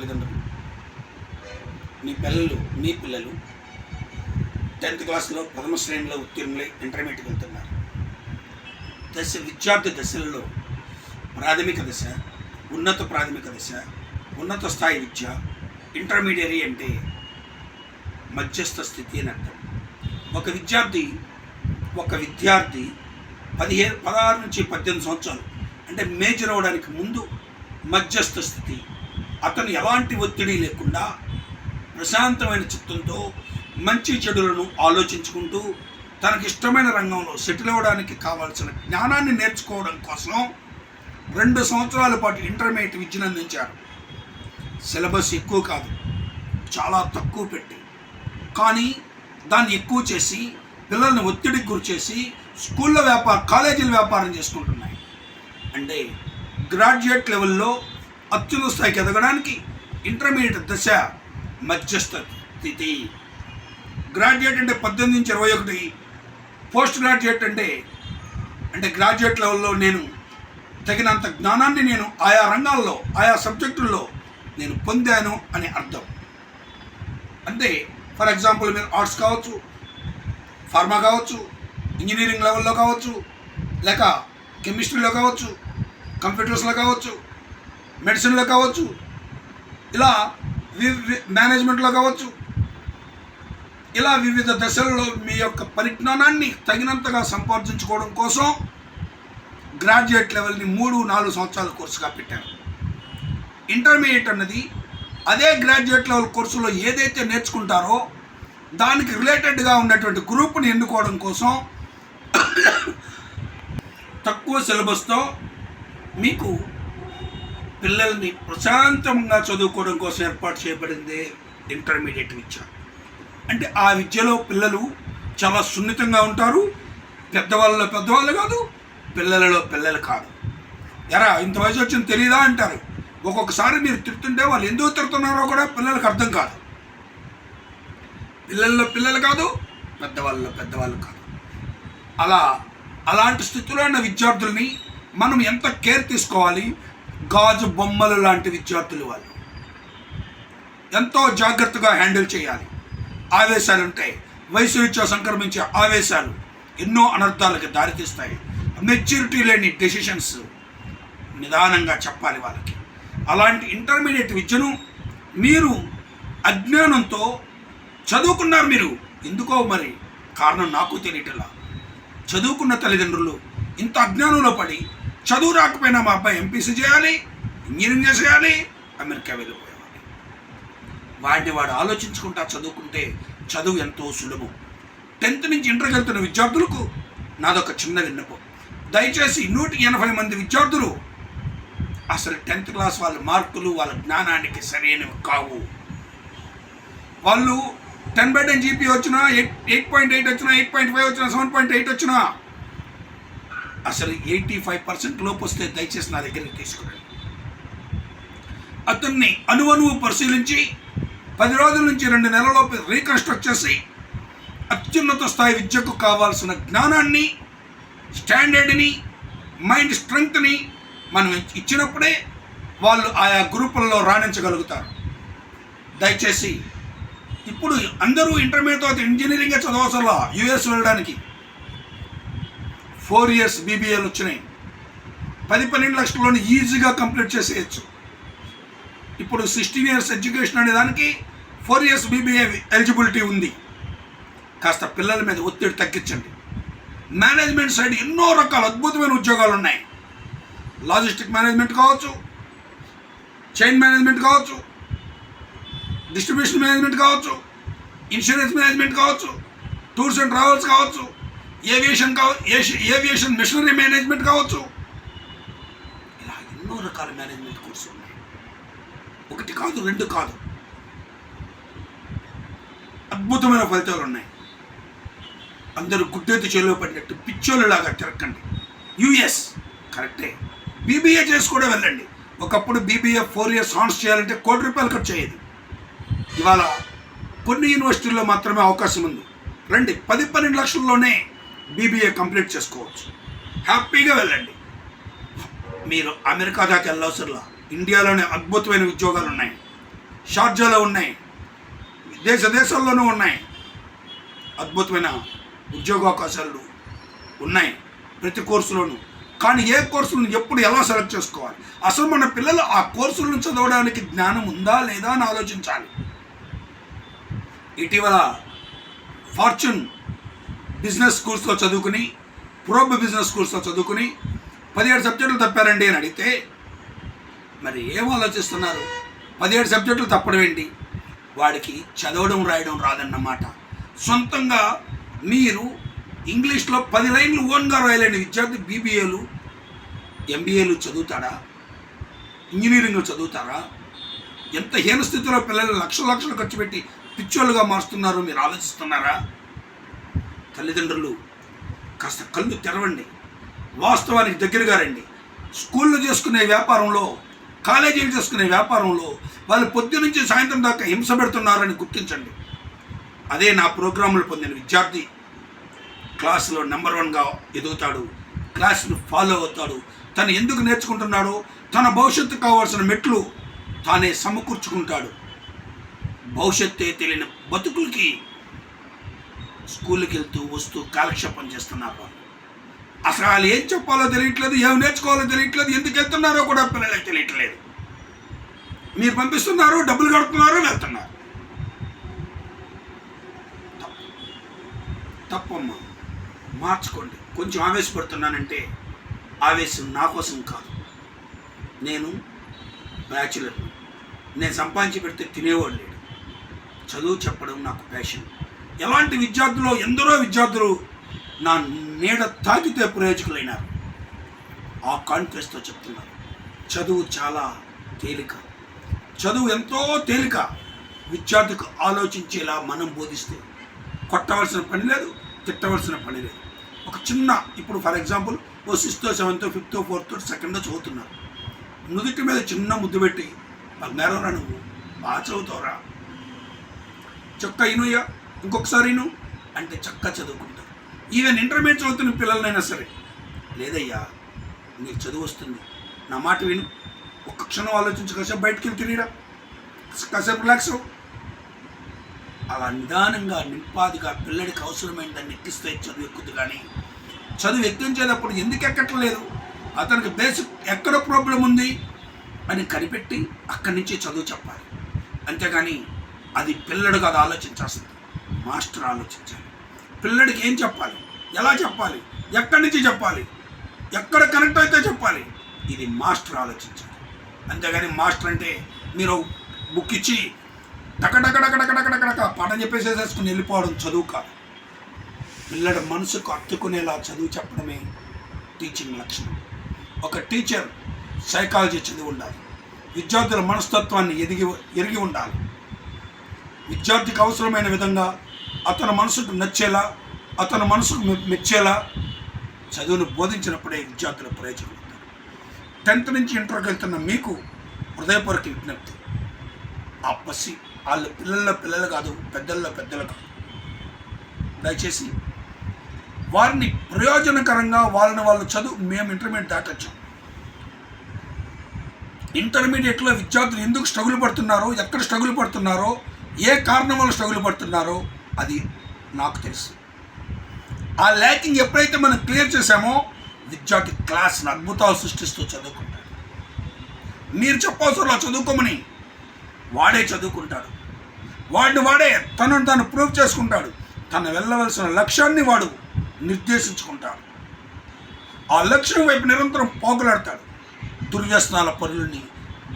తల్లిదండ్రులు మీ పిల్లలు మీ పిల్లలు టెన్త్ క్లాస్లో ప్రథమ శ్రేణిలో ఉత్తీర్ణులై ఇంటర్మీడియట్కి వెళ్తున్నారు. దశ విద్యార్థి దశలలో ప్రాథమిక దశ ఉన్నత ప్రాథమిక దశ ఉన్నత స్థాయి విద్య ఇంటర్మీడియరీ అంటే మధ్యస్థ స్థితి అని అర్థం. ఒక విద్యార్థి ఒక విద్యార్థి పదిహేను పదహారు నుంచి పద్దెనిమిది సంవత్సరాలు అంటే మేజర్ అవడానికి ముందు మధ్యస్థ స్థితి అతను ఎలాంటి ఒత్తిడి లేకుండా ప్రశాంతమైన చిత్తంతో మంచి చెడులను ఆలోచించుకుంటూ తనకి ఇష్టమైన రంగంలో సెటిల్ అవ్వడానికి కావాల్సిన జ్ఞానాన్ని నేర్చుకోవడం కోసం రెండు సంవత్సరాల పాటు ఇంటర్మీడియట్ విద్యను అందించారు. సిలబస్ ఎక్కువ కాదు చాలా తక్కువ పెట్టి. కానీ దాన్ని ఎక్కువ చేసి పిల్లల్ని ఒత్తిడికి గురిచేసి స్కూళ్ళ వ్యాపారం కాలేజీల వ్యాపారం చేసుకుంటున్నాయి. అంటే గ్రాడ్యుయేట్ లెవెల్లో అత్యున్న స్థాయికి ఎదగడానికి ఇంటర్మీడియట్ దశ మధ్యస్థ స్థితి. గ్రాడ్యుయేట్ అంటే పద్దెనిమిది నుంచి ఇరవై ఒకటి. పోస్ట్ గ్రాడ్యుయేట్ అంటే అంటే గ్రాడ్యుయేట్ లెవెల్లో నేను తగినంత జ్ఞానాన్ని నేను ఆయా రంగాల్లో ఆయా సబ్జెక్టుల్లో నేను పొందాను అని అర్థం. అంటే ఫర్ ఎగ్జాంపుల్ మీరు ఆర్ట్స్ కావచ్చు ఫార్మా కావచ్చు ఇంజనీరింగ్ లెవెల్లో కావచ్చు లేక కెమిస్ట్రీలో కావచ్చు కంప్యూటర్స్లో కావచ్చు మెడిసిన్లో కావచ్చు ఇలా వి- మేనేజ్మెంట్లో కావచ్చు ఇలా వివిధ దశలలో మీ యొక్క పరిజ్ఞానాన్ని తగినంతగా సంపాదించుకోవడం కోసం గ్రాడ్యుయేట్ లెవెల్ని మూడు నాలుగు సంవత్సరాల కోర్సుగా పెట్టారు. ఇంటర్మీడియట్ అన్నది అదే గ్రాడ్యుయేట్ లెవెల్ కోర్సులో ఏదైతే నేర్చుకుంటారో దానికి రిలేటెడ్గా ఉన్నటువంటి గ్రూప్ని ఎన్నుకోవడం కోసం తక్కువ సిలబస్తో మీకు పిల్లల్ని ప్రశాంతంగా చదువుకోవడం కోసం ఏర్పాటు చేయబడింది ఇంటర్మీడియట్ విద్య. అంటే ఆ విద్యలో పిల్లలు చాలా సున్నితంగా ఉంటారు. పెద్దవాళ్ళలో పెద్దవాళ్ళు కాదు పిల్లలలో పిల్లలు కాదు. ఎరా ఇంత వయసు వచ్చింది తెలియదా అంటారు. ఒక్కొక్కసారి మీరు తిడుతుంటే వాళ్ళు ఎందుకు తిడుతున్నారో కూడా పిల్లలకు అర్థం కాదు. పిల్లల్లో పిల్లలు కాదు పెద్దవాళ్ళలో పెద్దవాళ్ళు కాదు. అలా అలాంటి స్థితిలో ఉన్న విద్యార్థుల్ని మనం ఎంత కేర్ తీసుకోవాలి? గాజు బొమ్మలు లాంటి విద్యార్థులు వాళ్ళు. ఎంతో జాగ్రత్తగా హ్యాండిల్ చేయాలి. ఆవేశాలు ఉంటాయి. వయసు రీత్యా సంక్రమించే ఆవేశాలు ఎన్నో అనర్థాలకు దారితీస్తాయి. మెచ్యూరిటీ లేని డెసిషన్స్ నిదానంగా చెప్పాలి వాళ్ళకి. అలాంటి ఇంటర్మీడియట్ విద్యను మీరు అజ్ఞానంతో చదువుకున్నారు మీరు. ఎందుకో మరి కారణం నాకు తెలియటలా. చదువుకున్న తల్లిదండ్రులు ఇంత అజ్ఞానంలో పడి చదువు రాకపోయినా మా అబ్బాయి ఎంపీసీ చేయాలి ఇంజనీరింగ్ చేసేయాలి అమెరికా వెళ్ళిపోయేవాడు వాడిని వాడు ఆలోచించుకుంటా చదువుకుంటే చదువు ఎంతో సులభం. టెన్త్ నుంచి ఇంటర్కి వెళ్తున్న విద్యార్థులకు నాదొక చిన్న విన్నపం. దయచేసి నూట ఎనభై మంది విద్యార్థులు అసలు టెన్త్ క్లాస్ వాళ్ళ మార్కులు వాళ్ళ జ్ఞానానికి సరైనవి కావు. వాళ్ళు టెన్ బై టెన్ జీపీ వచ్చినా ఎయిట్ ఎయిట్ పాయింట్ ఎయిట్ వచ్చినా ఎయిట్ పాయింట్ ఫైవ్ వచ్చినా సెవెన్ పాయింట్ ఎయిట్ వచ్చినా అసలు ఎయిటీ ఫైవ్ పర్సెంట్ లోపు వస్తే దయచేసి నా దగ్గరికి తీసుకురండి. అతన్ని అణువణువు పరిశీలించి పది రోజుల నుంచి రెండు నెలలలోపు రీకన్స్ట్రక్ట్ చేసి అత్యున్నత స్థాయి విద్యకు కావాల్సిన జ్ఞానాన్ని స్టాండర్డ్ని మైండ్ స్ట్రెంగ్త్ని మనం ఇచ్చినప్పుడే వాళ్ళు ఆయా గ్రూపుల్లో రాణించగలుగుతారు. దయచేసి ఇప్పుడు అందరూ ఇంటర్మీడియట్ తర్వాత ఇంజనీరింగే చదవసలా యుఎస్ వెళ్ళడానికి? ఫోర్ ఇయర్స్ బీబీఏలు వచ్చినాయి. పది పన్నెండు లక్షల్లోనే ఈజీగా కంప్లీట్ చేసేయచ్చు. ఇప్పుడు సిక్స్టీన్ ఇయర్స్ ఎడ్యుకేషన్ అనే దానికి ఫోర్ ఇయర్స్ బీబీఏ ఎలిజిబిలిటీ ఉంది. కాస్త పిల్లల మీద ఒత్తిడి తగ్గించండి. మేనేజ్మెంట్ సైడ్ ఎన్నో రకాల అద్భుతమైన ఉద్యోగాలు ఉన్నాయి. లాజిస్టిక్ మేనేజ్మెంట్ కావచ్చు చైన్ మేనేజ్మెంట్ కావచ్చు డిస్ట్రిబ్యూషన్ మేనేజ్మెంట్ కావచ్చు ఇన్సూరెన్స్ మేనేజ్మెంట్ కావచ్చు టూర్స్ అండ్ ట్రావెల్స్ కావచ్చు ఏవియేషన్ కావ ఏవియేషన్ మిషనరీ మేనేజ్మెంట్ కావచ్చు. ఇలా ఎన్నో రకాల మేనేజ్మెంట్ కోర్సులు ఉన్నాయి. ఒకటి కాదు రెండు కాదు. అద్భుతమైన ఫలితాలు ఉన్నాయి. అందరూ గుడ్డెత్తి చేలో పడినట్టు పిచ్చోళ్ళలాగా తిరగండి యుఎస్ కరెక్టే. బీబీఏ చేసి కూడా వెళ్ళండి. ఒకప్పుడు బీబీఏ ఫోర్ ఇయర్స్ హాన్స్ చేయాలంటే కోటి రూపాయలు ఖర్చు అయ్యేది. ఇవాళ కొన్ని యూనివర్సిటీల్లో మాత్రమే అవకాశం ఉంది. రండి పది పన్నెండు లక్షల్లోనే బీబీఏ కంప్లీట్ చేసుకోవచ్చు. హ్యాపీగా వెళ్ళండి. మీరు అమెరికా దాకా వెళ్ళవసరంలా. ఇండియాలోనే అద్భుతమైన ఉద్యోగాలు ఉన్నాయి. షార్జాలో ఉన్నాయి. దేశ దేశాల్లోనూ ఉన్నాయి. అద్భుతమైన ఉద్యోగావకాశాలు ఉన్నాయి ప్రతి కోర్సులోనూ. కానీ ఏ కోర్సులను ఎప్పుడు ఎలా సెలెక్ట్ చేసుకోవాలి? అసలు మన పిల్లలు ఆ కోర్సులను చదవడానికి జ్ఞానం ఉందా లేదా అని ఆలోచించాలి. ఇటీవల ఫార్చ్యూన్ బిజినెస్ స్కూల్స్లో చదువుకుని ప్రోబ్ బిజినెస్ స్కూల్స్లో చదువుకుని పదిహేడు సబ్జెక్టులు తప్పారండి అని అడిగితే మరి ఏం ఆలోచిస్తున్నారు? పదిహేడు సబ్జెక్టులు తప్పడం ఏంటి? వాడికి చదవడం రాయడం రాదన్నమాట. సొంతంగా మీరు ఇంగ్లీష్లో పది లైన్లు ఓన్గా రాయలేని విద్యార్థి బీబీఏలు ఎంబీఏలు చదువుతాడా ఇంజనీరింగ్ చదువుతారా? ఎంత హీన స్థితిలో పిల్లలు లక్షల లక్షలు ఖర్చు పెట్టి పిచ్చోళ్ళుగా మారుస్తున్నారో మీరు ఆలోచిస్తున్నారా? తల్లిదండ్రులు కాస్త కళ్ళు తెరవండి. వాస్తవానికి దగ్గరగా రండి. స్కూల్లో చేసుకునే వ్యాపారంలో కాలేజీలు చేసుకునే వ్యాపారంలో వాళ్ళు పొద్దు నుంచి సాయంత్రం దాకా హింస పెడుతున్నారని గుర్తించండి. అదే నా ప్రోగ్రాంలు పొందిన విద్యార్థి క్లాసులో నెంబర్ వన్గా ఎదుగుతాడు. క్లాసును ఫాలో అవుతాడు. తను ఎందుకు నేర్చుకుంటున్నాడో తన భవిష్యత్తు కావాల్సిన మెట్లు తానే సమకూర్చుకుంటాడు. భవిష్యత్తే తెలియని బతుకులకి స్కూల్కి వెళ్తూ వస్తూ కాలక్షేపం చేస్తున్నారు వాళ్ళు. అసలు వాళ్ళు ఏం చెప్పాలో తెలియట్లేదు ఏం నేర్చుకోవాలో తెలియట్లేదు ఎందుకు వెళ్తున్నారో కూడా పిల్లలకు తెలియట్లేదు. మీరు పంపిస్తున్నారు డబ్బులు కడుతున్నారు వెళ్తున్నారు. తప్పమ్మా. మార్చుకోండి. కొంచెం ఆవేశపడుతున్నానంటే ఆవేశం నా కోసం కాదు. నేను బ్యాచులర్. నేను సంపాదించి పెడితే తినేవాడు లేడు. చదువు చెప్పడం నాకు ప్యాషన్. ఎలాంటి విద్యార్థులు ఎందరో విద్యార్థులు నా నీడ తాకితే ప్రయోజకులైనారు. ఆ కాన్ఫిడెన్స్తో చెప్తున్నారు చదువు చాలా తేలిక. చదువు ఎంతో తేలిక. విద్యార్థికి ఆలోచించేలా మనం బోధిస్తే కొట్టవలసిన పని లేదు తిట్టవలసిన పని లేదు. ఒక చిన్న ఇప్పుడు for example oh sixth seventh fifth fourth second చదువుతున్నారు నుదుటి మీద చిన్న ముద్దు పెట్టి బంగారం రా నువ్వు బాగా చదువుతావురా. చక్క ఇనుయ్యా ఇంకొకసారి నువ్వు అంటే చక్క చదువుకుంటారు. ఈవెన్ ఇంటర్మీడియట్ చదువుతున్న పిల్లలనైనా సరే లేదయ్యా నీకు చదువు వస్తుంది. నా మాట విను. ఒక్క క్షణం ఆలోచించి కాసేపు బయటకు వెళ్ళి తిరిగిరా. కాసేపు రిలాక్స్ అలా నిదానంగా నింపాదిగా పిల్లడికి అవసరమైన దాన్ని ఎక్కిస్తే చదువు ఎక్కుద్ది కానీ చదువు ఎక్కించేటప్పుడు ఎందుకు ఎక్కట్లేదు? అతనికి బేసిక్ ఎక్కడ ప్రాబ్లం ఉంది అని కనిపెట్టి అక్కడి నుంచి చదువు చెప్పాలి. అంతేగాని అది పిల్లడు కాదు ఆలోచించాల్సింది. మాస్టర్ ఆలోచించాలి. పిల్లడికి ఏం చెప్పాలి? ఎలా చెప్పాలి? ఎక్కడి నుంచి చెప్పాలి? ఎక్కడ కనెక్ట్ అయితే చెప్పాలి? ఇది మాస్టర్ ఆలోచించాలి. అంతేగాని మాస్టర్ అంటే మీరు బుక్ ఇచ్చి టకటకటకటకటకటక పాఠం చెప్పేసేసేసుకుని వెళ్ళిపోవడం చదువు కాదు. పిల్లడి మనసుకు అత్తుకునేలా చదువు చెప్పడమే టీచింగ్ లక్షణం. ఒక టీచర్ సైకాలజీ చదివి ఉండాలి. విద్యార్థుల మనస్తత్వాన్ని ఎదిగి ఎరిగి ఉండాలి. విద్యార్థికి అవసరమైన విధంగా అతని మనసుకు నచ్చేలా అతని మనసుకు మెచ్చేలా చదువును బోధించినప్పుడే విద్యార్థుల ప్రయోజనం ఉంటారు టెన్త్ నుంచి ఇంటర్కి వెళ్తున్న మీకు హృదయపూర్వక విజ్ఞప్తి. ఆ పసి వాళ్ళ పిల్లల పిల్లలు కాదు పెద్దల్లో పెద్దలు కాదు. దయచేసి వారిని ప్రయోజనకరంగా వాళ్ళని వాళ్ళు చదువు మేము ఇంటర్మీడియట్ దాటొచ్చాం ఇంటర్మీడియట్లో విద్యార్థులు ఎందుకు స్ట్రగుల్ పడుతున్నారో ఎక్కడ స్ట్రగుల్ పడుతున్నారో ఏ కారణం వల్ల స్ట్రగుల్ పడుతున్నారో అది నాకు తెలుసు. ఆ ల్యాకింగ్ ఎప్పుడైతే మనం క్లియర్ చేసామో విద్యార్థి క్లాస్ని అద్భుతాలు సృష్టిస్తూ చదువుకుంటాడు. మీరు చెప్పవసరంలో చదువుకోమని వాడే చదువుకుంటాడు. వాడిని వాడే తనను తాను ప్రూవ్ చేసుకుంటాడు. తను వెళ్ళవలసిన లక్ష్యాన్ని వాడు నిర్దేశించుకుంటాడు. ఆ లక్ష్యం వైపు నిరంతరం పోగులాడతాడు. దుర్వ్యసనాల పనులని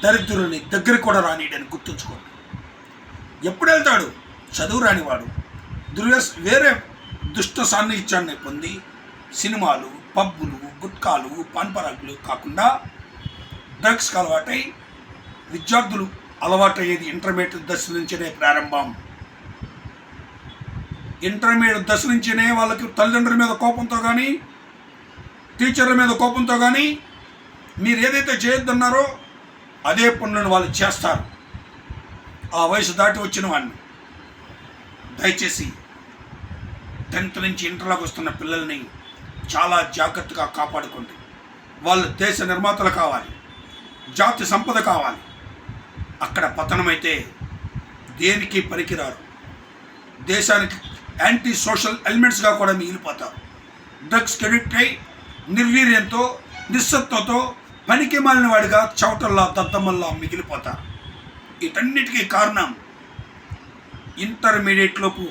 దరిద్రులని దగ్గర కూడా రానియడని గుర్తుంచుకోండి. ఎప్పుడు వెళ్తాడు? చదువు రానివాడు. దుర్వ్యస వేరే దుష్ట సాన్నిధ్యాన్ని పొంది సినిమాలు పబ్బులు గుట్కాలు పాన్పరాకులు కాకుండా డ్రగ్స్కి అలవాటై విద్యార్థులు అలవాటయ్యేది ఇంటర్మీడియట్ దశ నుంచినే ప్రారంభం. ఇంటర్మీడియట్ దశ నుంచినే వాళ్ళకి తల్లిదండ్రుల మీద కోపంతో కానీ టీచర్ల మీద కోపంతో కానీ మీరు ఏదైతే చేయొద్దన్నారో అదే పనులను వాళ్ళు చేస్తారు. ఆ వయసు దాటి వచ్చిన వాడిని. దయచేసి టెన్త్ నుంచి ఇంటర్లోకి వస్తున్న పిల్లల్ని చాలా జాగ్రత్తగా కాపాడుకోండి. వాళ్ళు దేశ నిర్మాతలు కావాలి జాతి సంపద కావాలి. అక్కడ పతనమైతే దేనికి పనికిరారు? దేశానికి యాంటీ సోషల్ ఎలిమెంట్స్గా కూడా మిగిలిపోతారు. డ్రగ్స్ క్రెడిట్ అయి నిర్వీర్యంతో నిస్సత్వతో పనికి మాలిన వాడిగా చౌటల్లా దద్దమ్మల్లా మిగిలిపోతారు. వీటన్నిటికీ కారణం ఇంటర్మీడియట్ లోపు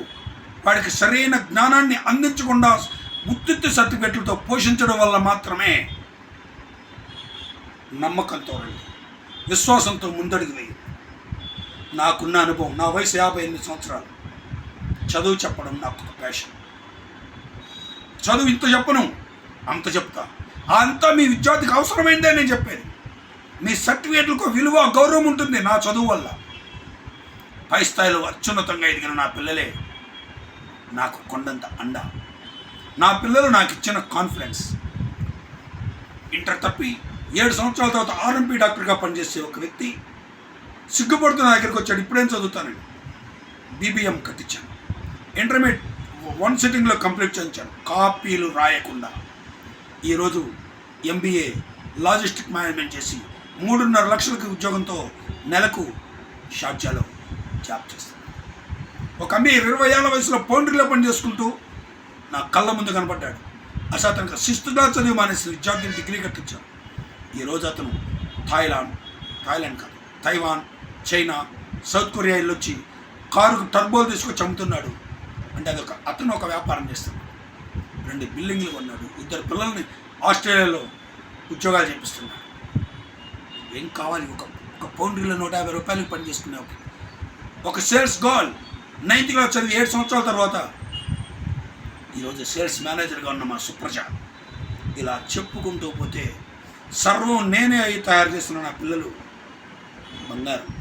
వాడికి సరైన జ్ఞానాన్ని అందించకుండా ఉత్తిత్తి సర్టిఫికెట్లతో పోషించడం వల్ల మాత్రమే నమ్మకంతో రండి. విశ్వాసంతో ముందడుగు వేయండి నాకున్న అనుభవం నా వయసు యాభై ఎనిమిది సంవత్సరాలు. చదువు చెప్పడం నాకు ఒక ప్యాషన్ చదువు ఇంత చెప్పను అంత చెప్తా. అంతా మీ విద్యార్థికి అవసరమైందే నేను చెప్పేది. మీ సర్టిఫికేట్లకు విలువ గౌరవం ఉంటుంది నా చదువు వల్ల. పై స్థాయిలో అత్యున్నతంగా ఎదిగిన నా పిల్లలే నాకు కొండంత అండ. నా పిల్లలు నాకు ఇచ్చిన కాన్ఫిడెన్స్. ఇంటర్ తప్పి ఏడు సంవత్సరాల తర్వాత ఆర్ఎంపీ డాక్టర్గా పనిచేసే ఒక వ్యక్తి సిగ్గుపడుతున్న నా దగ్గరికి వచ్చాడు. ఇప్పుడేం చదువుతానండి బీబీఎం కట్టించాను. ఇంటర్మీడియట్ వన్ సిట్టింగ్లో కంప్లీట్ చేయించాను. కాపీలు రాయకుండా. ఈరోజు ఎంబీఏ లాజిస్టిక్ మేనేజ్మెంట్ చేసి మూడున్నర లక్షలకి ఉద్యోగంతో నెలకు షార్జాలో జాబ్ చేస్తాను. ఒక అమ్మాయి ఇరవై ఏళ్ళ వయసులో పౌండ్రీలో పని చేసుకుంటూ నా కళ్ళ ముందు కనపడ్డాడు. అసలు అతనికి శిస్తుగా చదివి మానేసిన విద్యార్థిని డిగ్రీ కట్టించాను. ఈరోజు అతను థాయిలాండ్ థాయిలాండ్ కాదు తైవాన్ చైనా సౌత్ కొరియా వెళ్ళొచ్చి కారుకు టర్బోలు తీసుకొచ్చి అమ్ముతున్నాడు. అంటే అదొక అతను ఒక వ్యాపారం చేస్తాడు. రెండు బిల్డింగ్లు కొన్నాడు. ఇద్దరు పిల్లల్ని ఆస్ట్రేలియాలో ఉద్యోగాలు చేపిస్తున్నాడు. ఏం కావాలి? ఒక ఒక పౌండ్రీలో నూట యాభై రూపాయలకి పని చేసుకునే ఒక ఒక సేల్స్ గర్ల్. నైన్త్ క్లాస్ చదివి ఏడు సంవత్సరాల తర్వాత ఈరోజు సేల్స్ మేనేజర్గా ఉన్న మా సుప్రజ ఇలా చెప్పుకుంటూ పోతే సర్వం నేనే అయి తయారు చేస్తున్న నా పిల్లలు బంగారం.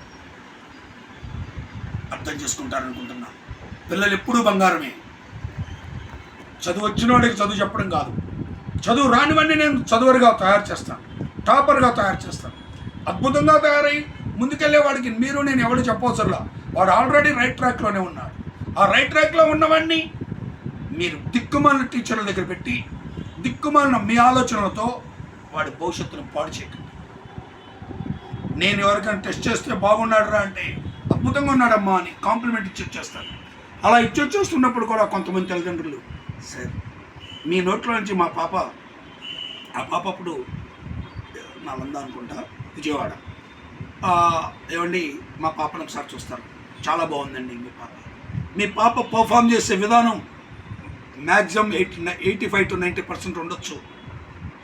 అర్థం చేసుకుంటారనుకుంటున్నాను పిల్లలు ఎప్పుడూ బంగారమే. చదువు వచ్చినోడికి చదువు చెప్పడం కాదు. చదువు రానివన్నీ నేను చదువురుగా తయారు చేస్తాను. టాపర్గా తయారు చేస్తాను. అద్భుతంగా తయారై ముందుకెళ్ళేవాడికి మీరు నేను ఎవరు చెప్పవసరలా. వాడు ఆల్రెడీ రైట్ ట్రాక్లోనే ఉన్నాడు. ఆ రైట్ ట్రాక్లో ఉన్నవాడిని మీరు దిక్కుమాలిన టీచర్ల దగ్గర పెట్టి దిక్కుమాలిన మీ ఆలోచనలతో వాడి భవిష్యత్తును పాడు చేయకండి. నేను ఎవరికైనా టెస్ట్ చేస్తే బాగున్నాడురా అంటే అద్భుతంగా ఉన్నాడమ్మా అని కాంప్లిమెంట్ ఇచ్చి వచ్చేస్తాను అలా ఇచ్చి వచ్చేస్తున్నప్పుడు కూడా కొంతమంది తల్లిదండ్రులు సార్ మీ నోట్లో నుంచి మా పాప ఆ పాప అప్పుడు నలంద అనుకుంటా విజయవాడ. ఏమండి మా పాపను ఒకసారి చూస్తారు. చాలా బాగుందండి మీ పాప. మీ పాప పర్ఫామ్ చేసే విధానం maximum eighty eighty five to ninety percent ఉండొచ్చు.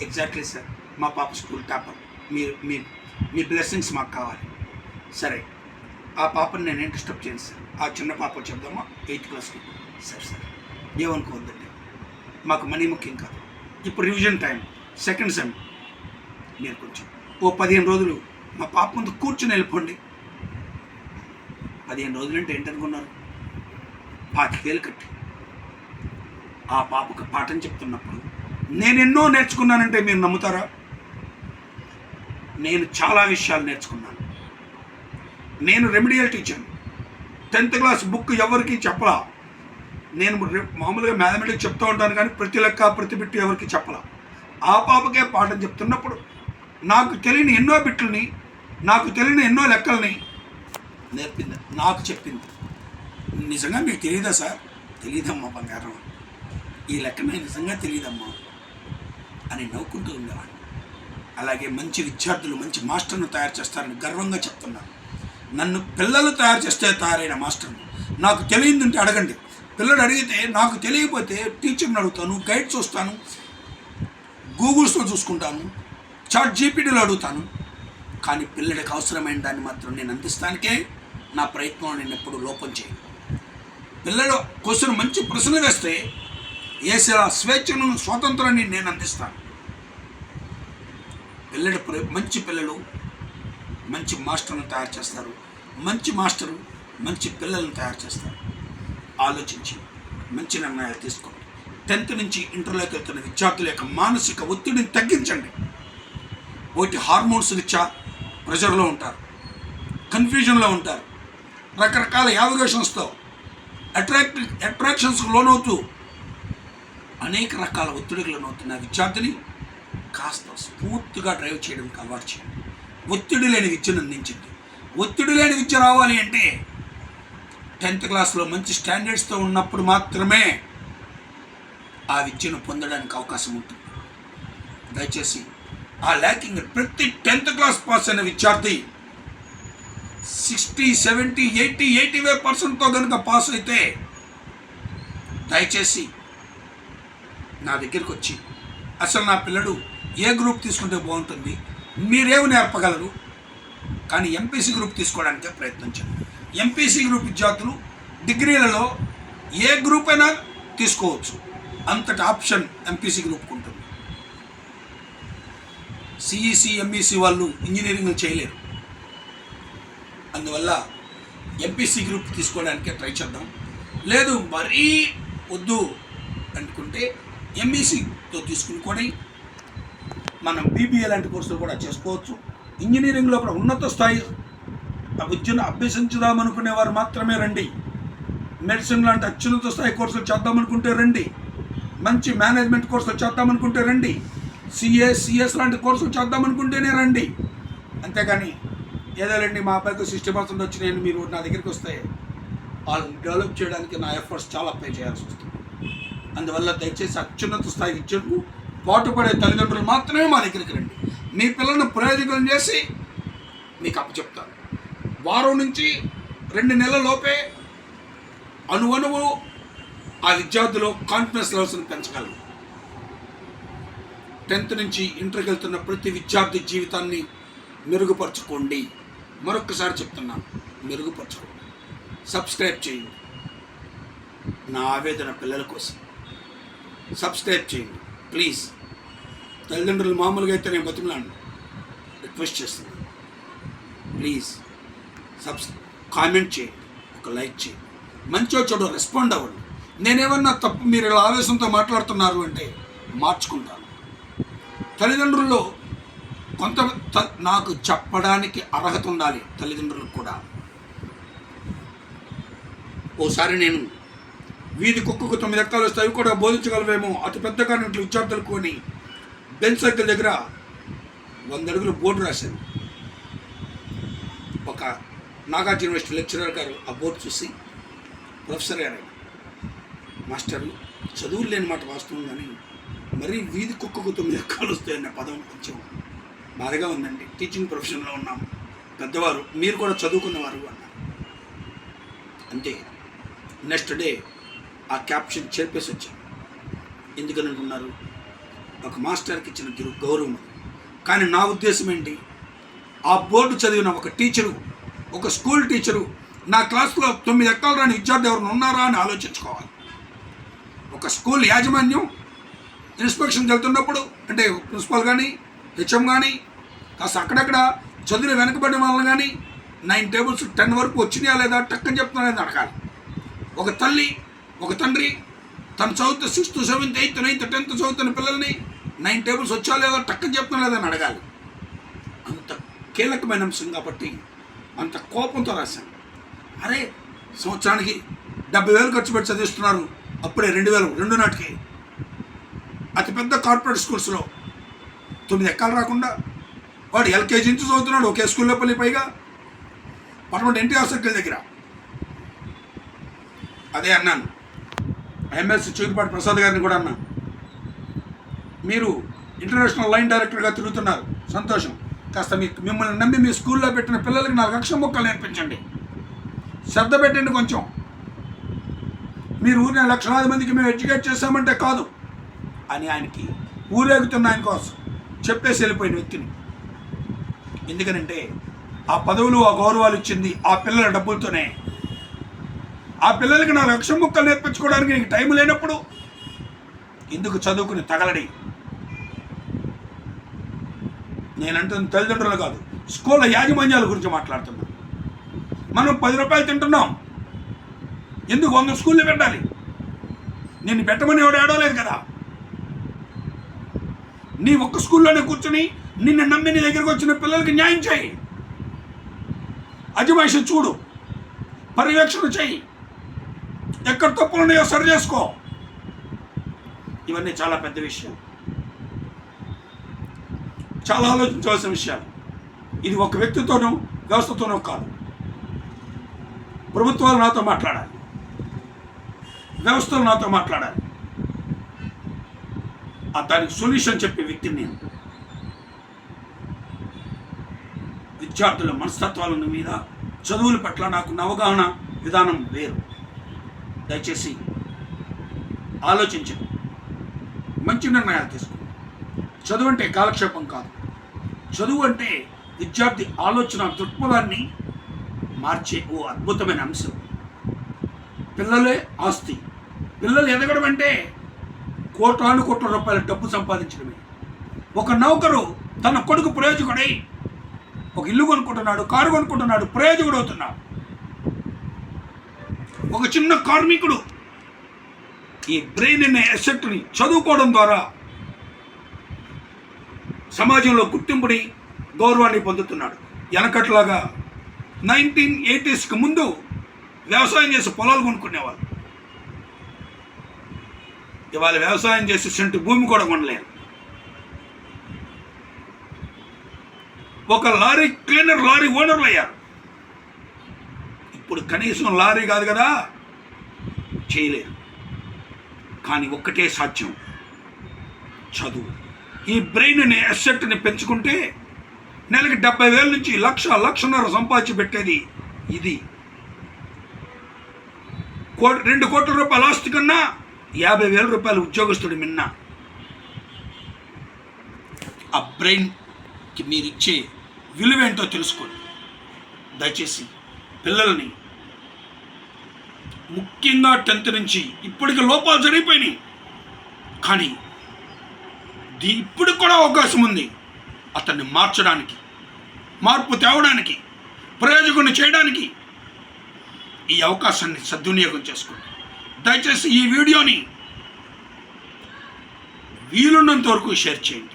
ఎగ్జాక్ట్లీ సార్ మా పాప స్కూల్ టాపర్ మీరు మీ మీ బ్లెస్సింగ్స్ మాకు కావాలి. సరే ఆ పాపని నేనేం డిస్టర్బ్ చేయను సార్ ఆ చిన్న పాప చెప్దామా? ఎయిత్ క్లాస్కి సరే సార్ ఏమనుకోవద్దండి? మాకు మనీ ముఖ్యం కాదు. ఇప్పుడు రివిజన్ టైం సెకండ్ సెమ్ మీరు కొంచెం ఓ పదిహేను రోజులు మా పాప ముందు కూర్చుని వెళ్ళిపోండి. పదిహేను రోజులు అంటే ఏంటనుకున్నారు? పాతికేలు కట్టి. ఆ పాపకు పాఠం చెప్తున్నప్పుడు నేను ఎన్నో నేర్చుకున్నానంటే మీరు నమ్ముతారా? నేను చాలా విషయాలు నేర్చుకున్నాను. నేను remedial teacher tenth class book ఎవరికి చెప్పలా. నేను మామూలుగా మ్యాథమెటిక్స్ చెప్తూ ఉంటాను కానీ ప్రతి లెక్క ప్రతి బిట్టు ఎవరికి చెప్పలా. ఆ పాపకే పాఠం చెప్తున్నప్పుడు నాకు తెలియని ఎన్నో బిట్లని నాకు తెలియని ఎన్నో లెక్కల్ని నేర్పింది. నాకు చెప్పింది. నిజంగా మీకు తెలియదా సార్? తెలియదమ్మా బంగారం. ఈ లెక్కన నిజంగా తెలియదమ్మా అని నవ్వుకుంటూ ఉండేవాడిని. అలాగే మంచి విద్యార్థులు మంచి మాస్టర్ను తయారు చేస్తారని గర్వంగా చెప్తున్నాను నన్ను పిల్లలు తయారు చేస్తే తయారైన మాస్టర్ను. నాకు తెలియదంటే అడగండి. పిల్లడు అడిగితే నాకు తెలియకపోతే టీచర్ని అడుగుతాను గైడ్ చూస్తాను గూగుల్స్లో చూసుకుంటాను చాట్ జీపీటీలో అడుగుతాను. కానీ పిల్లడికి అవసరమైన దాన్ని మాత్రం నేను అందిస్తానికే నా ప్రయత్నం నేను ఎప్పుడు లోపం చేయను. పిల్లలు క్వశ్చన్ మంచి ప్రశ్న వేస్తే వేసే స్వేచ్ఛను స్వాతంత్రాన్ని నేను అందిస్తాను. పిల్లలు ప్ర- మంచి పిల్లలు మంచి మాస్టర్ను తయారు చేస్తారు. మంచి మాస్టరు మంచి పిల్లలను తయారు చేస్తారు. ఆలోచించి మంచి నిర్ణయాలు తీసుకోండి. టెన్త్ నుంచి ఇంటర్లోకి వెళ్తున్న విద్యార్థుల యొక్క మానసిక ఒత్తిడిని తగ్గించండి. ఒకటి హార్మోన్స్ రీత్యా ప్రెషర్లో ఉంటారు. కన్ఫ్యూజన్లో ఉంటారు. రకరకాల యావిగేషన్స్తో అట్రాక్ట్ అట్రాక్షన్స్కు లోనవుతూ అనేక రకాల ఒత్తిడికి లోనవుతున్న విద్యార్థిని కాస్త స్ఫూర్తిగా డ్రైవ్ చేయడానికి అలవాటు చేయండి. ఒత్తిడి లేని విద్యను అందించింది ఒత్తిడి లేని విద్య రావాలి అంటే టెన్త్ క్లాస్లో మంచి స్టాండర్డ్స్తో ఉన్నప్పుడు మాత్రమే ఆ విద్యను పొందడానికి అవకాశం ఉంటుంది. దయచేసి ఆ ల్యాకింగ్ ప్రతి టెన్త్ క్లాస్ పాస్ అయిన విద్యార్థి sixty seventy eighty eighty five పర్సెంట్తో కనుక పాస్ అయితే దయచేసి నా దగ్గరికి వచ్చి అసలు నా పిల్లడు ఏ గ్రూప్ తీసుకుంటే బాగుంటుంది మీరేమి నేర్పగలరు? కానీ ఎంపీసీ గ్రూప్ తీసుకోవడానికే ప్రయత్నించండి ఎంపీసీ గ్రూప్ విద్యార్థులు డిగ్రీలలో ఏ గ్రూప్ అయినా తీసుకోవచ్చు. అంతటి ఆప్షన్ ఎంపీసీ గ్రూప్కి ఉంటుంది. సిఈసి ఎంఈసి వాళ్ళు ఇంజనీరింగ్ చేయలేరు. అందువల్ల ఎంపీసీ గ్రూప్ తీసుకోవడానికే ట్రై చేద్దాం. లేదు మరీ వద్దు అనుకుంటే ఎంఈసీతో తీసుకుని కూడా మనం బీబీఏ లాంటి కోర్సులు కూడా చేసుకోవచ్చు. ఇంజనీరింగ్లో కూడా ఉన్నత స్థాయి ఆ విద్యను అభ్యసించుదామనుకునే వారు మాత్రమే రండి. మెడిసిన్ లాంటి అత్యున్నత స్థాయి కోర్సులు చేద్దామనుకుంటే రండి. మంచి మేనేజ్మెంట్ కోర్సులు చేద్దామనుకుంటే రండి. సిఏ సిఎస్ లాంటి కోర్సులు చేద్దామనుకుంటేనే రండి. అంతేగాని ఏదోలేండి మా అబ్బాయికి సిక్స్టీ పర్సెంట్ వచ్చినాయని మీరు నా దగ్గరికి వస్తే వాళ్ళని డెవలప్ చేయడానికి నా ఎఫర్ట్స్ చాలా పే చేయాల్సి వస్తుంది. అందువల్ల దయచేసి అత్యున్నత స్థాయి విద్యకు పాటుపడే తల్లిదండ్రులు మాత్రమే మా దగ్గరికి రండి. మీ పిల్లలను ప్రయోజకులను చేసి మీకు అప్పచెప్తాను. వారం నుంచి రెండు నెలల లోపే అనువనువు ఆ విద్యార్థులు కాన్ఫిడెన్స్ లెవెల్స్ని పెంచగలరు. టెన్త్ నుంచి ఇంటర్కి వెళ్తున్న ప్రతి విద్యార్థి జీవితాన్ని మెరుగుపరచుకోండి. మరొక్కసారి చెప్తున్నాను మెరుగుపరచుకోండి సబ్స్క్రైబ్ చేయండి. నా ఆవేదన పిల్లల కోసం. సబ్స్క్రైబ్ చేయండి. ప్లీజ్. తల్లిదండ్రులు మామూలుగా అయితే నేను బతిమలాను రిక్వెస్ట్ చేస్తున్నాను ప్లీజ్. సబ్స్ కామెంట్ చేయండి. ఒక లైక్ చేయండి. మంచో చెడు రెస్పాండ్ అవ్వండి. నేనేమన్నా తప్పు మీరు ఇలా ఆవేశంతో మాట్లాడుతున్నారు అంటే మార్చుకుంటాను. తల్లిదండ్రుల్లో కొంత త- నాకు చెప్పడానికి అర్హత ఉండాలి తల్లిదండ్రులకు కూడా. ఓసారి నేను వీధి కుక్కకు తొమ్మిది ఎక్కాలు వస్తే అవి కూడా బోధించగలవేమో. అతి పెద్దగా కానిట్లు విద్యార్థులకు అని బెంచ్ సర్కిల్ దగ్గర వంద అడుగులు బోర్డు రాశాను ఒక నాగార్జున యూనివర్సిటీ లెక్చరర్ గారు ఆ బోర్డు చూసి ప్రొఫెసర్ గారు మాస్టర్లు మాస్టర్ చదువులు లేని మాట వాస్తవం కానీ మరీ వీధి కుక్కకు తొమ్మిది ఎక్కలు వస్తాయన్న పదం కొంచెం బాధగా ఉందండి. టీచింగ్ ప్రొఫెషన్లో ఉన్నాం. పెద్దవారు మీరు కూడా చదువుకున్నవారు అన్నారు. అంతే. నెక్స్ట్ డే ఆ క్యాప్షన్ చేర్పేసి వచ్చాను ఎందుకని అనుకున్నారు ఒక మాస్టర్కి ఇచ్చిన గురు గౌరవం కానీ నా ఉద్దేశం ఏంటి? ఆ బోర్డు చదివిన ఒక టీచరు ఒక స్కూల్ టీచరు నా క్లాస్లో తొమ్మిది ఎక్కలు రాని విద్యార్థి ఎవరైనా ఉన్నారా అని ఆలోచించుకోవాలి. ఒక స్కూల్ యాజమాన్యం ఇన్స్పెక్షన్ వెళ్తున్నప్పుడు అంటే ప్రిన్సిపాల్ కానీ హెచ్ఎం కానీ కాస్త అక్కడక్కడ చదువులు వెనకబడిన వాళ్ళని కానీ నైన్ టేబుల్స్ టెన్ వరకు వచ్చినాయా లేదా టక్కని చెప్తున్నా లేదా అడగాలి. ఒక తల్లి ఒక తండ్రి తను చదువుతున్న sixth seventh eighth ninth tenth చదువుతున్న పిల్లల్ని నైన్ టేబుల్స్ వచ్చా లేదా టక్కని చెప్తున్నా లేదని అని అడగాలి. అంత కీలకమైన అంశం కాబట్టి అంత కోపంతో రాశాను. అరే సంవత్సరానికి డెబ్బై వేలు ఖర్చు పెట్టి చదివిస్తున్నారు. అప్పుడే రెండు వేలు రెండు నాటికి. అతిపెద్ద కార్పొరేట్ స్కూల్స్లో తొమ్మిది ఎక్కలు రాకుండా వాడు ఎల్కేజీ నుంచి చదువుతున్నాడు ఒకే స్కూల్లో పల్లి పైగా. పదకొండు ఎన్టీఆర్ సర్కిల్ దగ్గర. అదే అన్నాను. ఎంఎస్ చూపిపాటి ప్రసాద్ గారిని కూడా అన్నాను. మీరు ఇంటర్నేషనల్ లైన్ డైరెక్టర్గా తిరుగుతున్నారు. సంతోషం. కాస్త మీ మిమ్మల్ని నమ్మి మీ స్కూల్లో పెట్టిన పిల్లలకి నాలుగు అక్షరం మొక్కలు నేర్పించండి. శ్రద్ధ పెట్టండి కొంచెం. మీరు ఊరిని లక్షలాది మందికి మేము ఎడ్యుకేట్ చేశామంటే కాదు. అని ఆయనకి ఊరేగుతున్న ఆయన కోసం చెప్పేసి వెళ్ళిపోయిన వ్యక్తిని. ఎందుకనంటే ఆ పదవులు ఆ గౌరవాలు ఇచ్చింది ఆ పిల్లల డబ్బులతోనే. ఆ పిల్లలకి నా లక్ష ముక్కలు నేర్పించుకోవడానికి నీకు టైం లేనప్పుడు ఎందుకు చదువుకుని తగలడి? నేనంటుంది తల్లిదండ్రులు కాదు స్కూళ్ళ యాజమాన్యాల గురించి మాట్లాడుతున్నాను మనం పది రూపాయలు తింటున్నాం. ఎందుకు వంద స్కూల్లో పెట్టాలి? నిన్ను పెట్టమని ఎవడు ఏడవలేదు కదా? నీ ఒక్క స్కూల్లోనే కూర్చుని నిన్ను నమ్మి నీ దగ్గరకు వచ్చిన పిల్లలకి న్యాయం చేయి. అజమాయిషి చూడు. పర్యవేక్షణ చేయి. ఎక్కడ తప్పులు ఉన్నాయో సరి చేసుకో. ఇవన్నీ చాలా పెద్ద విషయం చాలా ఆలోచించవలసిన విషయాలు. ఇది ఒక వ్యక్తితోనూ వ్యవస్థతోనూ కాదు. ప్రభుత్వాలు నాతో మాట్లాడాలి. వ్యవస్థలు నాతో మాట్లాడాలి. దానికి సొల్యూషన్ చెప్పే వ్యక్తిని నేను. విద్యార్థుల మనస్తత్వాల మీద చదువుల పట్ల నాకు అవగాహన విధానం వేరు. దయచేసి ఆలోచించండి. మంచి నిర్ణయాలు తీసుకోండి. చదువు అంటే కాలక్షేపం కాదు. చదువు అంటే విద్యార్థి ఆలోచన దృక్పథాన్ని మార్చే ఓ అద్భుతమైన అంశం. పిల్లలే ఆస్తి. పిల్లలు ఎదగడం అంటే కోట్లాను కోట్ల రూపాయల డబ్బు సంపాదించడమే. ఒక నౌకరు తన కొడుకు ప్రయోజకుడై ఒక ఇల్లు కొనుక్కుంటున్నాడు కారు కొనుక్కుంటున్నాడు ప్రయోజకుడు అవుతున్నాడు. ఒక చిన్న కార్మికుడు ఈ బ్రెయిన్ అనే ఎసెట్ని చదువుకోవడం ద్వారా సమాజంలో గుర్తింపుని గౌరవాన్ని పొందుతున్నాడు. వెనకట్లాగా నైన్టీన్ ఎయిటీస్కి ముందు వ్యవసాయం చేసి పొలాలు కొనుక్కునేవాళ్ళు. ఇవాళ వ్యవసాయం చేసి సెంటు భూమి కూడా కొనలేరు. ఒక లారీ క్లీనర్ లారీ ఓనర్లు అయ్యారు. ఇప్పుడు కనీసం లారీ కాదు కదా చేయలేరు. కానీ ఒక్కటే సాధ్యం చదువు. ఈ బ్రెయిన్ని అసెట్ని పెంచుకుంటే నెలకి డెబ్బై వేల నుంచి లక్ష లక్షన్నర సంపాదించి పెట్టేది ఇది. కోటి రెండు కోట్ల రూపాయల ఆస్తి కన్నా యాభై వేల రూపాయలు ఉద్యోగస్తుడు మిన్న. ఆ బ్రెయిన్కి మీరు ఇచ్చే విలువేంటో తెలుసుకోండి. దయచేసి పిల్లల్ని ముఖ్యంగా టెన్త్ నుంచి ఇప్పటికి లోపాలు జరిగిపోయినాయి. కానీ దీ ఇప్పుడు కూడా అవకాశం ఉంది. అతన్ని మార్చడానికి మార్పు తేవడానికి ప్రయోజకుని చేయడానికి ఈ అవకాశాన్ని సద్వినియోగం చేసుకోండి. దయచేసి ఈ వీడియోని వీలున్నంత వరకు షేర్ చేయండి.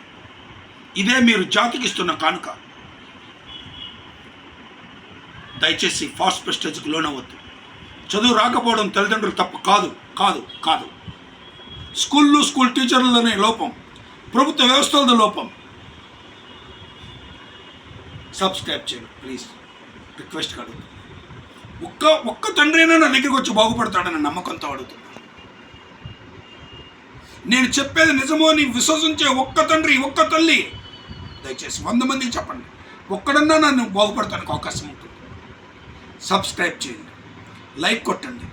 ఇదే మీరు జాతికి ఇస్తున్న కానుక. దయచేసి ఫాస్ట్ ప్రెస్టేజ్కి లోనవద్దు చదువు రాకపోవడం తల్లిదండ్రులు తప్పు. కాదు కాదు కాదు. స్కూళ్ళు స్కూల్ టీచర్లనే లోపం. ప్రభుత్వ వ్యవస్థలతో లోపం. సబ్స్క్రైబ్ చేయండి ప్లీజ్. రిక్వెస్ట్ అడుగుతుంది ఒక్క ఒక్క తండ్రి అయినా నా దగ్గరికి వచ్చి బాగుపడతాడని నమ్మకంతో అడుగుతున్నాను నేను చెప్పేది నిజమో అని విశ్వసించే ఒక్క తండ్రి ఒక్క తల్లి. దయచేసి వంద మందికి చెప్పండి. ఒక్కడన్నా నన్ను బాగుపడటానికి అవకాశం ఉంటుంది? సబ్స్క్రైబ్ చేయండి. లైక్ కొట్టండి.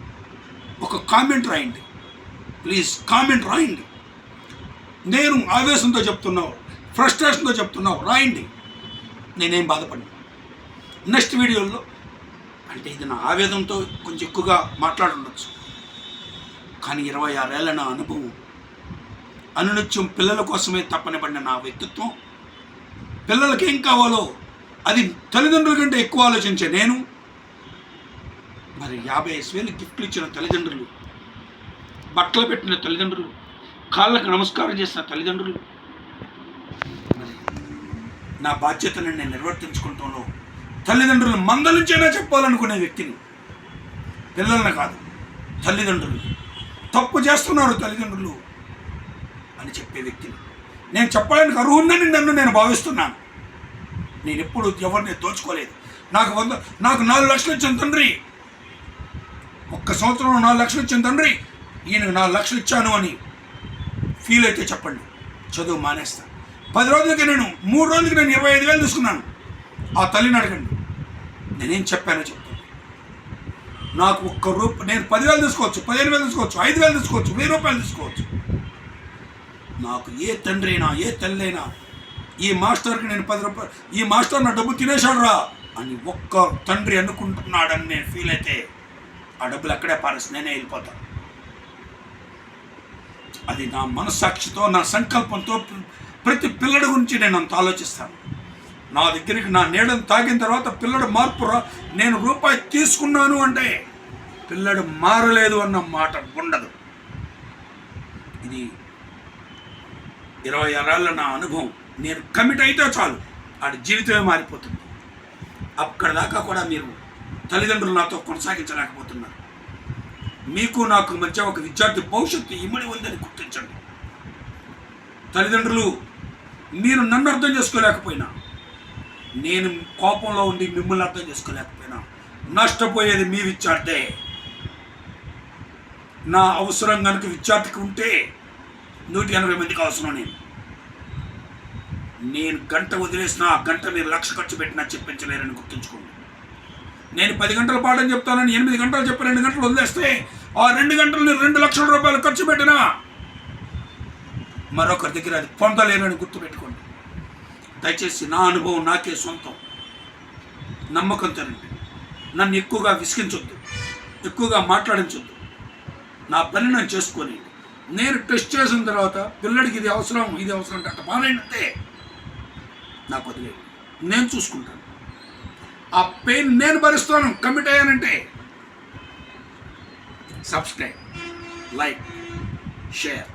ఒక కామెంట్ రాయండి. ప్లీజ్ కామెంట్ రాయండి. నేను ఆవేశంతో చెప్తున్నావు ఫ్రస్ట్రేషన్తో చెప్తున్నావు రాయండి. నేనేం బాధపడి నెక్స్ట్ వీడియోలో అంటే ఇది నా ఆవేదంతో కొంచెం ఎక్కువగా మాట్లాడుండొచ్చు. కానీ ఇరవై ఆరేళ్ళ నా అనుభవం అనునిత్యం పిల్లల కోసమే తప్పనిపడిన నా వ్యక్తిత్వం పిల్లలకి ఏం కావాలో అది తల్లిదండ్రుల కంటే ఎక్కువ ఆలోచించే నేను మరి యాభై ఐదు వేలు గిఫ్ట్లు ఇచ్చిన తల్లిదండ్రులు బట్టలు పెట్టిన తల్లిదండ్రులు కాళ్ళకు నమస్కారం చేసిన తల్లిదండ్రులు. మరి నా బాధ్యతను నేను నిర్వర్తించుకుంటాను తల్లిదండ్రులు మందలించైనా చెప్పాలనుకునే వ్యక్తిని పిల్లల్ని కాదు తల్లిదండ్రులు. తప్పు చేస్తున్నారు తల్లిదండ్రులు అని చెప్పే వ్యక్తిని. నేను చెప్పడానికి అర్హుందని నన్ను నేను భావిస్తున్నాను. నేను ఎప్పుడు ఎవరిని దోచుకోలేదు. నాకు వంద నాకు నాలుగు లక్షలు ఇచ్చిన తండ్రి ఒక్క సంవత్సరంలో నాలుగు లక్షలు ఇచ్చిన తండ్రి. ఈయనకు నాలుగు లక్షలు ఇచ్చాను అని ఫీల్ అయితే చెప్పండి. చదువు మానేస్తా. పది రోజులకి నేను మూడు రోజులకి నేను ఇరవై ఐదు వేలు తీసుకున్నాను. ఆ తల్లిని అడగండి. నేనేం చెప్పానో చెప్తాను. నాకు ఒక్క రూపాయి నేను పదివేలు తీసుకోవచ్చు పదిహేను వేలు తీసుకోవచ్చు ఐదు వేలు తీసుకోవచ్చు వెయ్యి రూపాయలు తీసుకోవచ్చు. నాకు ఏ తండ్రి అయినా ఏ తల్లి అయినా ఈ మాస్టర్కి నేను పది రూపాయలు ఈ మాస్టర్ నా డబ్బు తినేశాడు రా అని ఒక్క తండ్రి అనుకుంటున్నాడని నేను ఫీల్ అయితే ఆ డబ్బులు అక్కడే పారేసి నేనే వెళ్ళిపోతాను అది నా మనస్సాక్షితో నా సంకల్పంతో ప్రతి పిల్లడి గురించి నేను అంత ఆలోచిస్తాను. నా దగ్గరికి నా నీడను తాగిన తర్వాత పిల్లడు మార్పు రా నేను రూపాయి తీసుకున్నాను అంటే పిల్లడు మారలేదు అన్న మాట ఉండదు. ఇది ఇరవై ఆరేళ్ళ నా అనుభవం. నేను కమిట్ అయితే చాలు. ఆడి జీవితమే మారిపోతుంది. అక్కడ దాకా కూడా మీరు తల్లిదండ్రులు నాతో కొనసాగించలేకపోతున్నారు. మీకు నాకు మధ్య ఒక విద్యార్థి భవిష్యత్తు ఇమ్మడి ఉందని గుర్తించండి. తల్లిదండ్రులు మీరు నన్ను అర్థం చేసుకోలేకపోయినా నేను కోపంలో ఉండి మిమ్మల్ని అర్థం చేసుకోలేకపోయినా నష్టపోయేది మీ విద్యార్థే. నా అవసరం కనుక విద్యార్థికి ఉంటే నూట ఎనభై మందికి అవసరం నేను. నేను గంట వదిలేసిన ఆ గంట మీరు లక్ష ఖర్చు పెట్టినా చెప్పించలేరని గుర్తుంచుకోండి. నేను పది గంటల పాఠం చెప్తానని ఎనిమిది గంటలు చెప్పి రెండు గంటలు వదిలేస్తే ఆ రెండు గంటలు నేను రెండు లక్షల రూపాయలు ఖర్చు పెట్టినా మరొకరి దగ్గర అది పొందలేనని గుర్తుపెట్టుకోండి. దయచేసి నా అనుభవం నాకే సొంతం. నమ్మకం రండి నన్ను ఎక్కువగా విసిగించొద్దు. ఎక్కువగా మాట్లాడించొద్దు. నా పని నేను చేసుకొని నేను టెస్ట్ చేసిన తర్వాత పిల్లడికి ఇది అవసరం ఇది అవసరం అంటే అట్ట బాగాలంటే నాకు వదిలేదు నేను చూసుకుంటాను. ఆ పెయిన్ నేను భరిస్తాను కమిట్ అయ్యానంటే. Subscribe like share